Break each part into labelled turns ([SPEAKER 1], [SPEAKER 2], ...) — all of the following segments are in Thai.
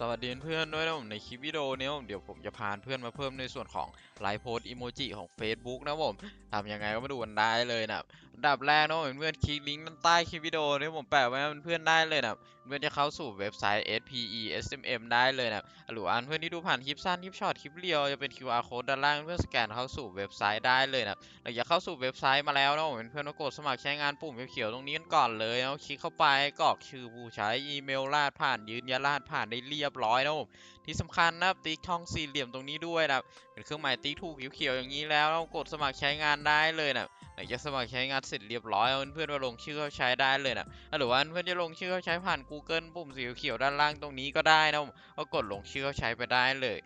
[SPEAKER 1] สวัสดีเพื่อนด้วยนะผมในคลิปวิดีโอนี้ผมเดี๋ยวผมจะพาเพื่อนมาเพิ่มในส่วนของไลฟ์โพสอีโมจิของ Facebook นะผมทำยังไงก็มาดูกันได้เลยนะ ดับแรกนะผมเพื่อนๆคลิกลิงก์ด้านใต้คลิปวิดีโอที่ผมแปะไว้ให้เพื่อนๆได้เลยนะเพื่อนจะเข้าสู่เว็บไซต์ SPE SMM ได้เลยนะหรือว่าเพื่อนที่ดูผ่านคลิปสั้นคลิปช็อตคลิปเรียวจะเป็น QR code ด้านล่างเพื่อสแกนเข้าสู่เว็บไซต์ได้เลยนะหลังจากเข้าสู่เว็บไซต์มาแล้วนะผมเพื่อนๆก็กดสมัครใช้งานปุ่มเขียวๆตรงนี้กันก่อนเลยนะคลิกเข้าไปกรอกชื่อผู้ใช้อีเมลรหัสผ่านยืนยันรหัสผ่านได้เรียบร้อยนะผมที่สำคัญนะครับติ๊กช่องสี่เหลี่ยมตรงนี้ด้วยนะเป็นเครื่องหมายติ๊กถูกเขียวๆอย่างนี้แล้วเรากดสมัครใช้งานได้เลยนะ หลังจากสมัครใช้งานเสร็จเรียบร้อยเอาเพื่อนๆมาลงชื่อเข้าใช้ได้เลยนะหรือว่าเพื่อนจะลงชื่อเข้าใช้ผ่าน Google ปุ่มสีเขียวด้านล่างตรงนี้ก็ได้นะผมก็กดลงชื่อเข้าใช้ไปได้เลย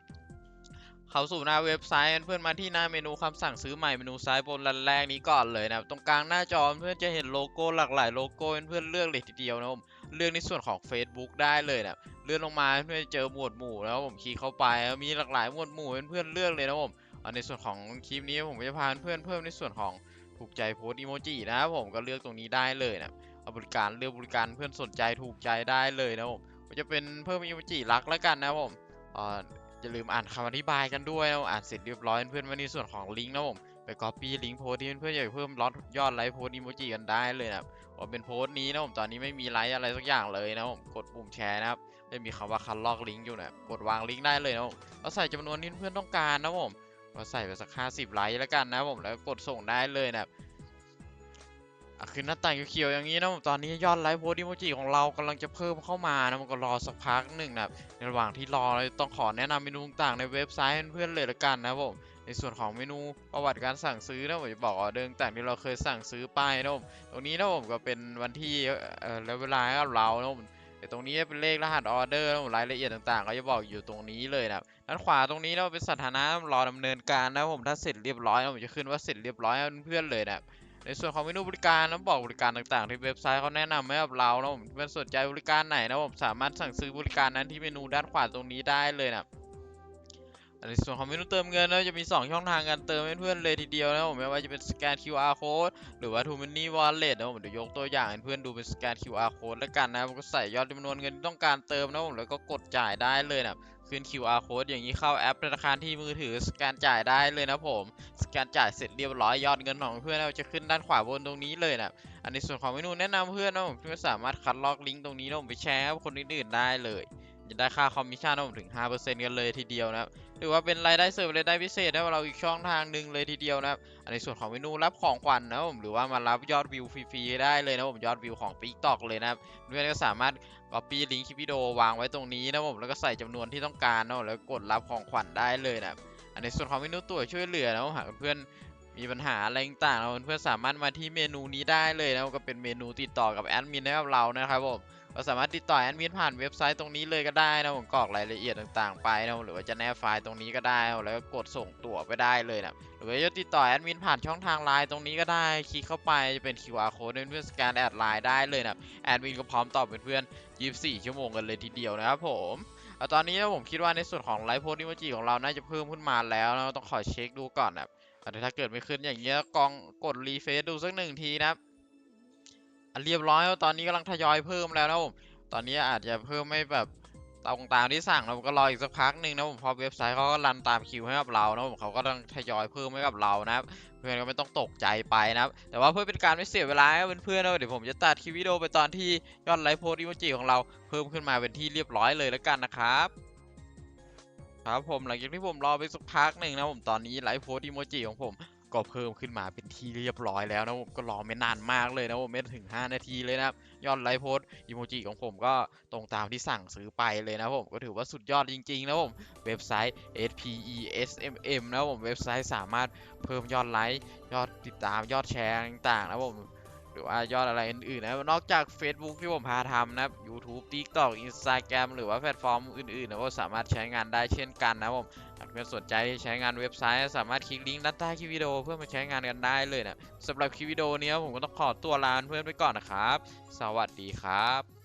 [SPEAKER 1] เข้าสู่หน้าเว็บไซต์เพื่อนมาที่หน้าเมนูคำสั่งซื้อใหม่เมนูซ้ายบนด้านแรกนี้ก่อนเลยนะตรงกลางหน้าจอเพื่อนจะเห็นโลโก้หลากหลายโลโก้เพื่อนเลือกเลยทีเดียวนะผมเลือกในส่วนของ Facebook ได้เลยนะเลื่อนลงมาเพื่อนเจอหมวดหมู่แล้วผมคลิกเข้าไปมีหลากหลายหมวดหมู่เพื่อนเลือกเลยนะผมในส่วนของคลิปนี้ผมจะพาเพื่อนเพิ่มในส่วนของ ถูกใจโพสต์อีโมจินะครับผมก็เลือกตรงนี้ได้เลยนะเอาบริการเลือกบริการเพื่อนสนใจถูกใจได้เลยนะผมจะเป็นเพิ่มอีโมจิรักแล้วกันนะผมอ่อย่าลืมอ่านคำอธิบายกันด้วยนะอ่านเสร็จเรียบร้อยเพื่อนมาในส่วนของลิงก์นะผมไปก๊อปปี้ลิงก์โพสต์ที่เพื่อนๆอยากเพิ่มลดยอดไลค์โพสต์อีโมจิกันได้เลยนะว่าเป็นโพสต์นี้นะผมตอนนี้ไม่มีไลค์อะไรสักอย่างเลยนะผมกดปุ่มแชร์นะครับจะมีคำว่าคันลอกลิงก์อยู่นะกดวางลิงก์ได้เลยนะผมเราใส่จำนวนที่เพื่อนต้องการนะผม เราใส่ไปสักห้าสิบไลค์แล้วกันนะผมแล้วกดส่งได้เลยนะคือหน้าต่างเขียวๆอย่างนี้นะผมตอนนี้ยอดไลค์โพสต์อิโมจิของเรากำลังจะเพิ่มเข้ามานะมันก็รอสักพักหนึ่งนะในระหว่างที่รอเราต้องขอแนะนำเมนูต่างในเว็บไซต์เพื่อนๆเลยละกันนะผมในส่วนของเมนูประวัติการสั่งซื้อนะผมจะบอกเดอร์ต่างที่เราเคยสั่งซื้อไปนะผมตรงนี้นะผมก็เป็นวันที่เอ่อและเวลาให้กับเรานะผม แต่ตรงนี้เป็นเลขรหัสออเดอร์รายละเอียดต่างๆก็จะบอกอยู่ตรงนี้เลยนะครับด้านขวาตรงนี้เราเป็นสถานะรอดำเนินการนะผมถ้าเสร็จเรียบร้อยผมจะขึ้นว่าเสร็จเรียบร้อยเพื่อนๆเลยนะครับในส่วนของเมนูบริการนะบอกบริการต่างๆ ที่เว็บไซต์เขาแนะนำให้กับเรานะผมเป็นสนใจบริการไหนนะผมสามารถสั่งซื้อบริการนั้นที่เมนูด้านขวาตรงนี้ได้เลยนะ ในส่วนของเมนูเติมเงินนะจะมี 2 ช่องทางการเติมให้เพื่อนเลยทีเดียวนะผมไม่ว่าจะเป็นสแกน QR code หรือว่า t o m o n e y Wallet นะผมเดี๋ยวยกตัวอย่างให้เพื่อนดูเป็นสแกน QR code แล้วกันนะผมก็ใส่ยอดจำนวนเงินที่ต้องการเติมนะผมแล้วก็กดจ่ายได้เลยนะขึ้น QR code อย่างนี้เข้าแอปธนาคารที่มือถือสแกนจ่ายได้เลยนะผมสแกนจ่ายเสร็จเรียบร้อยยอดเงินของเพื่อนเราจะขึ้นด้านขวาบนตรงนี้เลยนะอันในส่วนของเมนูแนะนำเพื่อนนะผมเพื่อนสามารถคัดลอกลิงก์ตรงนี้นะผมไปแชร์ให้คนอื่นๆได้เลย จะได้ค่าคอมมิชชั่นนะผมถึง 5%กันเลยทีเดียวนะครับหรือว่าเป็นรายได้เสริมรายได้พิเศษให้เราอีกช่องทางหนึ่งเลยทีเดียวนะครับในส่วนของเมนูรับของขวัญนะผมหรือว่ามารับยอดวิวฟรีๆได้เลยนะผมยอดวิวของ TikTok เลยนะครับเพื่อนก็สามารถ copy ลิงก์คลิปวิดีโอวางไว้ตรงนี้นะผมแล้วก็ใส่จำนวนที่ต้องการนะแล้วกดรับของขวัญได้เลยนะครับในส่วนของเมนูตัวช่วยเหลือนะผมหากเพื่อน มีปัญหาอะไรต่างๆนะเพื่อนๆสามารถมาที่เมนูนี้ได้เลยนะก็เป็นเมนูติดต่อกับแอดมินให้กับเรานะครับผมเราสามารถติดต่อแอดมินผ่านเว็บไซต์ตรงนี้เลยก็ได้นะผมกรอกรายละเอียดต่างๆไปนะหรือว่าจะแนบไฟล์ตรงนี้ก็ได้แล้วก็กดส่งตั๋วไปได้เลยนะหรือว่าจะติดต่อแอดมินผ่านช่องทางไลน์ตรงนี้ก็ได้คลิกเข้าไปจะเป็น QR code เพื่อนๆสแกนแอดไลน์ได้เลยนะแอดมินก็พร้อมตอบเป็นเพื่อน24 ชั่วโมงกันเลยทีเดียวนะครับผมตอนนี้นะผมคิดว่าในส่วนของไลฟ์โพสต์อิมจิของเราน่าจะเพิ่มขึ้นมาแล้วนะต้องขอเช็คดูก่อนนะ แต่ถ้าเกิดไม่ขึ้นอย่างเงี้ยกองกดรีเฟซดูสักหนึ่งทีนะครับเรียบร้อยแล้วตอนนี้กำลังทยอยเพิ่มแล้วนะผมตอนนี้อาจจะเพิ่มไม่แบบตรงตามที่สั่งเราก็รออีกสักพักหนึ่งนะผมพอเว็บไซต์เขาก็รันตามคิวให้กับเรานะผมเขาก็ต้องทยอยเพิ่มให้กับเรานะครับเพื่อนก็ไม่ต้องตกใจไปนะครับแต่ว่าเพื่อเป็นการไม่เสียเวลาเพื่อนๆนะเดี๋ยวผมจะตัดคลิปวิดีโอไปตอนที่ยอดไลค์โพสต์อิโมจิของเราเพิ่มขึ้นมาเป็นที่เรียบร้อยเลยแล้วกันนะครับ ครับผมหลังจากที่ผมรอไปสักพักหนึ่งนะผมตอนนี้ไลฟ์โพสต์อิโมจิของผมก็เพิ่มขึ้นมาเป็นที่เรียบร้อยแล้วนะผมก็รอไม่นานมากเลยนะผมไม่ถึง 5 นาทีเลยนะครับยอดไลฟ์โพสต์อิโมจิของผมก็ตรงตามที่สั่งซื้อไปเลยนะผมก็ถือว่าสุดยอดจริงๆนะผมเว็บไซต์ SPE SMM นะผมเว็บไซต์สามารถเพิ่มยอดไลค์ยอดติดตามยอดแชร์ต่างๆนะผม รือว่ายอดอะไรอื่นๆนะนอกจาก Facebook ที่ผมพาทำนะครับ YouTube TikTok Instagram หรือว่าแพลตฟอร์มอื่นๆนะก็สามารถใช้งานได้เช่นกันนะผมหากเพื่อนสนใจใช้งานเว็บไซต์ สามารถคลิกลิงก์ด้านใต้คลิปวิดีโอเพื่อมาใช้งานกันได้เลยนะสำหรับคลิปวิดีโอนี้ผมก็ต้องขอตัวลาเพื่อนไปก่อนนะครับ สวัสดีครับ